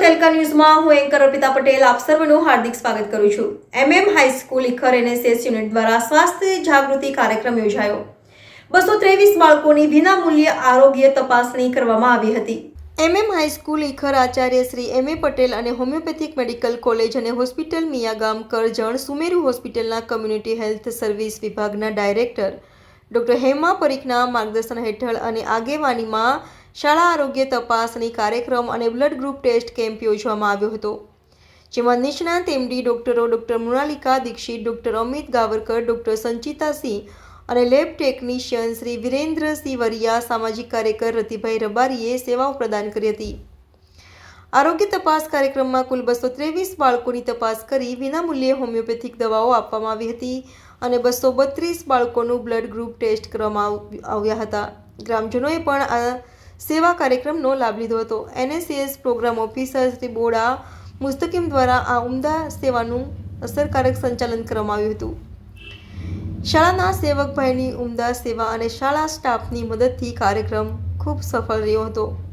તહેલકા ન્યૂઝમાં હું એન્કર અર્પિતા પટેલ આપ સર્વનું હાર્દિક સ્વાગત કરું છું. MM high school Ikhar NSS unit દ્વારા સ્વાસ્થ્ય જાગૃતિ કાર્યક્રમ યોજાયો. બસો ત્રેવીસ બાળકોની વિનામૂલ્ય આરોગ્ય તપાસણી કરવામાં આવી હતી. MM high school Ikhar Acharya Shri M A Patel અને હોમિયોપેથિક મેડિકલ કોલેજ અને હોસ્પિટલ મિયાગામ કરજણ સુમેરુ હોસ્પિટલના કમ્યુનિટી હેલ્થ સર્વિસ વિભાગના ડાયરેક્ટર ડૉક્ટર હેમા પરીખના માર્ગદર્શન હેઠળ અને આગેવાનીમાં શાળા આરોગ્ય તપાસણી કાર્યક્રમ અને બ્લડ ગ્રુપ ટેસ્ટ કેમ્પ યોજવામાં આવ્યો હતો, જેમાં નિષ્ણાંત એમડી ડોક્ટરો doctor Mrinalika Dixit, doctor Amit Gavarkar, doctor Sanchita Singh અને લેબ ટેકનિશિયન શ્રી વિરેન્દ્રસિંહ વરિયા, સામાજિક કાર્યકર રતિભાઈ રબારીએ સેવાઓ પ્રદાન કરી હતી. આરોગ્ય તપાસ કાર્યક્રમમાં કુલ બસો ત્રેવીસ બાળકોની તપાસ કરી વિનામૂલ્યે હોમિયોપેથિક દવાઓ આપવામાં આવી હતી અને બસો બત્રીસ બાળકોનું બ્લડ ગ્રુપ ટેસ્ટ કરવામાં આવ્યા હતા. ગ્રામજનોએ પણ આ સેવા કાર્યક્રમનો લાભ લીધો હતો. NSS program officer Shri Boda Mustakim દ્વારા આ ઉમદા સેવાનું અસરકારક સંચાલન કરવામાં આવ્યું હતું. શાળાના સેવકભાઈની ઉમદા સેવા અને શાળા સ્ટાફની મદદથી કાર્યક્રમ ખૂબ સફળ રહ્યો હતો.